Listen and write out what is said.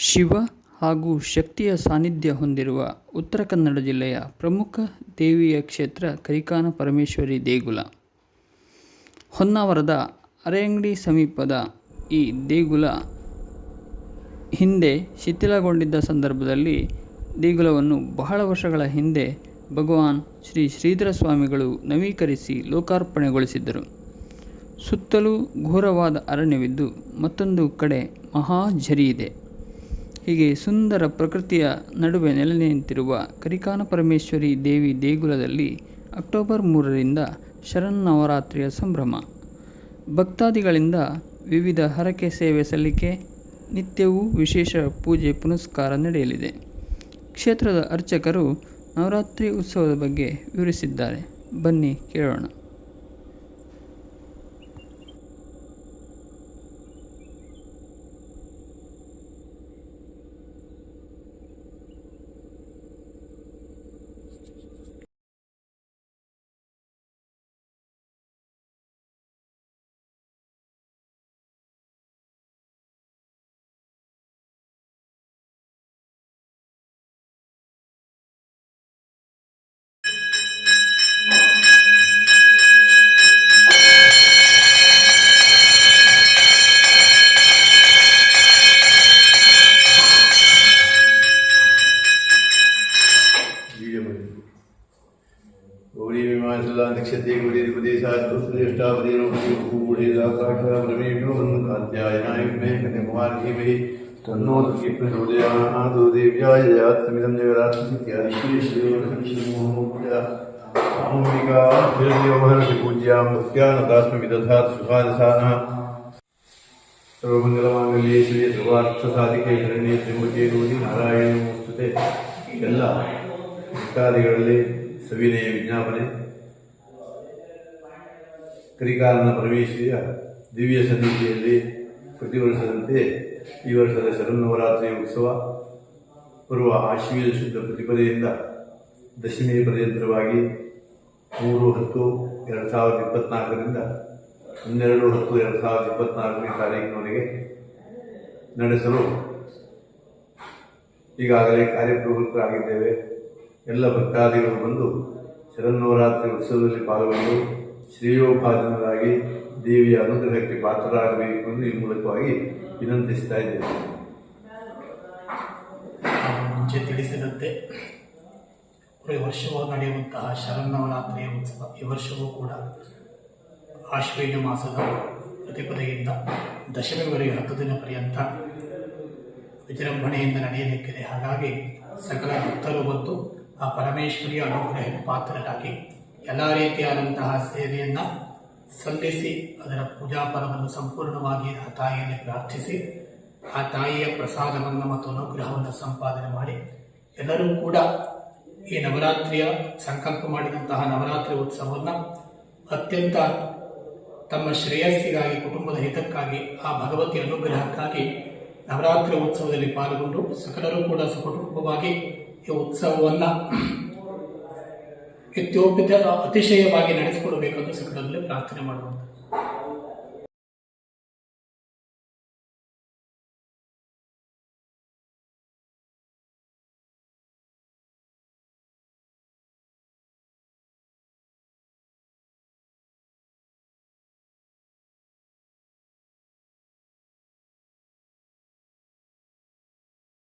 ಶಿವ ಹಾಗೂ ಶಕ್ತಿಯ ಸಾನ್ನಿಧ್ಯ ಹೊಂದಿರುವ ಉತ್ತರ ಕನ್ನಡ ಜಿಲ್ಲೆಯ ಪ್ರಮುಖ ದೇವಿಯ ಕ್ಷೇತ್ರ ಕರಿಕಾನ ಪರಮೇಶ್ವರಿ ದೇಗುಲ. ಹೊನ್ನಾವರದ ಅರೆಯಂಗಡಿ ಸಮೀಪದ ಈ ದೇಗುಲ ಹಿಂದೆ ಶಿಥಿಲಗೊಂಡಿದ್ದ ಸಂದರ್ಭದಲ್ಲಿ ದೇಗುಲವನ್ನು ಬಹಳ ವರ್ಷಗಳ ಹಿಂದೆ ಭಗವಾನ್ ಶ್ರೀ ಶ್ರೀಧರ ಸ್ವಾಮಿಗಳು ನವೀಕರಿಸಿ ಲೋಕಾರ್ಪಣೆಗೊಳಿಸಿದ್ದರು. ಸುತ್ತಲೂ ಘೋರವಾದ ಅರಣ್ಯವಿದ್ದು ಮತ್ತೊಂದು ಕಡೆ ಮಹಾ ಝರಿ ಇದೆ. ಹೀಗೆ ಸುಂದರ ಪ್ರಕೃತಿಯ ನಡುವೆ ನೆಲೆ ನಿಂತಿರುವ ಕರಿಕಾನ ಪರಮೇಶ್ವರಿ ದೇವಿ ದೇಗುಲದಲ್ಲಿ ಅಕ್ಟೋಬರ್ ಮೂರರಿಂದ ಶರನ್ನವರಾತ್ರಿಯ ಸಂಭ್ರಮ. ಭಕ್ತಾದಿಗಳಿಂದ ವಿವಿಧ ಹರಕೆ ಸೇವೆ ಸಲ್ಲಿಕೆ, ನಿತ್ಯವೂ ವಿಶೇಷ ಪೂಜೆ ಪುನಸ್ಕಾರ ನಡೆಯಲಿದೆ. ಕ್ಷೇತ್ರದ ಅರ್ಚಕರು ನವರಾತ್ರಿ ಉತ್ಸವದ ಬಗ್ಗೆ ವಿವರಿಸಿದ್ದಾರೆ. ಬನ್ನಿ ಕೇಳೋಣ. ಜಗದಾತ್ಮಸಿತ್ಯಾದಿ ಶ್ರೀ ಶ್ರೀ ಸಾಮೂಹಿಕಾ ದೇವಮಹರ್ಷಿ ಪೂಜ್ಯಾಂ ಭಕ್ತ್ಯಾನತಾಸ್ಮಿ ವಿದಧಾತ್ ಸುಖಾದಸಾನಃ ಸರ್ವಮಂಗಲಮಾಂಗಲ್ಯೇ ಶ್ರೀ ಸರ್ವಾರ್ಥಸಾಧಿಕೆ ಶರಣ್ಯೇ ತ್ರ್ಯಂಬಕೆ ಗೌರಿ ನಾರಾಯಣ ನಮೋಸ್ತುತೆ ಎಲ್ಲ ಭಕ್ತಾದಿಗಳಲ್ಲಿ ಸವಿನಯ ವಿಜ್ಞಾಪನೆ ಕರಿಕಾಲನ ಪ್ರವೇಶಿಯ ದಿವ್ಯ ಸನ್ನಿಧಿಯಲ್ಲಿ ಪ್ರತಿ ವರ್ಷದಂತೆ ಈ ವರ್ಷದ ಶರನ್ನವರಾತ್ರಿ ಉತ್ಸವ ಬರುವ ಆಶ್ವೀಯ ಶುದ್ಧ ಪ್ರತಿಪದೆಯಿಂದ ದಶಮಿ ಪರ್ಯಂತರವಾಗಿ ಮೂರು ಹತ್ತು ಎರಡು ಸಾವಿರದ ಇಪ್ಪತ್ನಾಲ್ಕರಿಂದ ಹನ್ನೆರಡು ಹತ್ತು ಎರಡು ಸಾವಿರದ ಇಪ್ಪತ್ನಾಲ್ಕನೇ ತಾರೀಕಿನವರೆಗೆ ನಡೆಸಲು ಈಗಾಗಲೇ ಕಾರ್ಯಪ್ರವೃತ್ತರಾಗಿದ್ದೇವೆ. ಎಲ್ಲ ಭಕ್ತಾದಿಗಳು ಬಂದು ಶರನ್ನವರಾತ್ರಿ ಉತ್ಸವದಲ್ಲಿ ಪಾಲ್ಗೊಂಡು ಶ್ರೇಯೋಪಾಜನರಾಗಿ ದೇವಿಯ ಅನುಗ್ರಹಕ್ಕೆ ಪಾತ್ರರಾಗಬೇಕು ಎಂದು ಈ ಮೂಲಕವಾಗಿ ವಿನಂತಿಸ್ತಾ ಇದ್ದೇವೆ ಮುಂಚೆ ತಿಳಿಸಿದಂತೆ ವರ್ಷವೂ ನಡೆಯುವಂತಹ ಶರನ್ನವರಾತ್ರಿಯ ಉತ್ಸವ ಈ ವರ್ಷವೂ ಕೂಡ ಆಶ್ವಿನ ಮಾಸದ ಪ್ರತಿಪದೆಯಿಂದ ದಶಮಿವರೆಗೆ ಹತ್ತು ದಿನ ಪರ್ಯಂತ ವಿಜೃಂಭಣೆಯಿಂದ ನಡೆಯಲಿಕ್ಕಿದೆ. ಹಾಗಾಗಿ ಸಕಲ ಭಕ್ತರು ಬಂದು ಆ ಪರಮೇಶ್ವರಿಯ ಅನುಗ್ರಹಕ್ಕೆ ಪಾತ್ರರಾಗಿ ಎಲ್ಲ ರೀತಿಯಾದಂತಹ ಸೇವೆಯನ್ನು ಸಲ್ಲಿಸಿ ಅದರ ಪೂಜಾ ಫಲವನ್ನು ಸಂಪೂರ್ಣವಾಗಿ ಆ ತಾಯಿಯಲ್ಲಿ ಪ್ರಾರ್ಥಿಸಿ, ಆ ತಾಯಿಯ ಪ್ರಸಾದವನ್ನು ಮತ್ತು ಅನುಗ್ರಹವನ್ನು ಸಂಪಾದನೆ ಮಾಡಿ, ಎಲ್ಲರೂ ಕೂಡ ಈ ನವರಾತ್ರಿಯ ಸಂಕಲ್ಪ ಮಾಡಿದಂತಹ ನವರಾತ್ರಿ ಉತ್ಸವವನ್ನು ಅತ್ಯಂತ ತಮ್ಮ ಶ್ರೇಯಸ್ಸಿಗಾಗಿ, ಕುಟುಂಬದ ಹಿತಕ್ಕಾಗಿ, ಆ ಭಗವತಿ ಅನುಗ್ರಹಕ್ಕಾಗಿ ನವರಾತ್ರಿ ಉತ್ಸವದಲ್ಲಿ ಪಾಲ್ಗೊಂಡು ಸಕಲರೂ ಕೂಡ ಸುಕುಟುಂಬವಾಗಿ ಈ ಉತ್ಸವವನ್ನು ಯಥೋಪಿತ ಅತಿಶಯವಾಗಿ ಅಂತ ಸಂದರ್ಭದಲ್ಲಿ ಪ್ರಾರ್ಥನೆ ಮಾಡುವಂಥದ್ದು.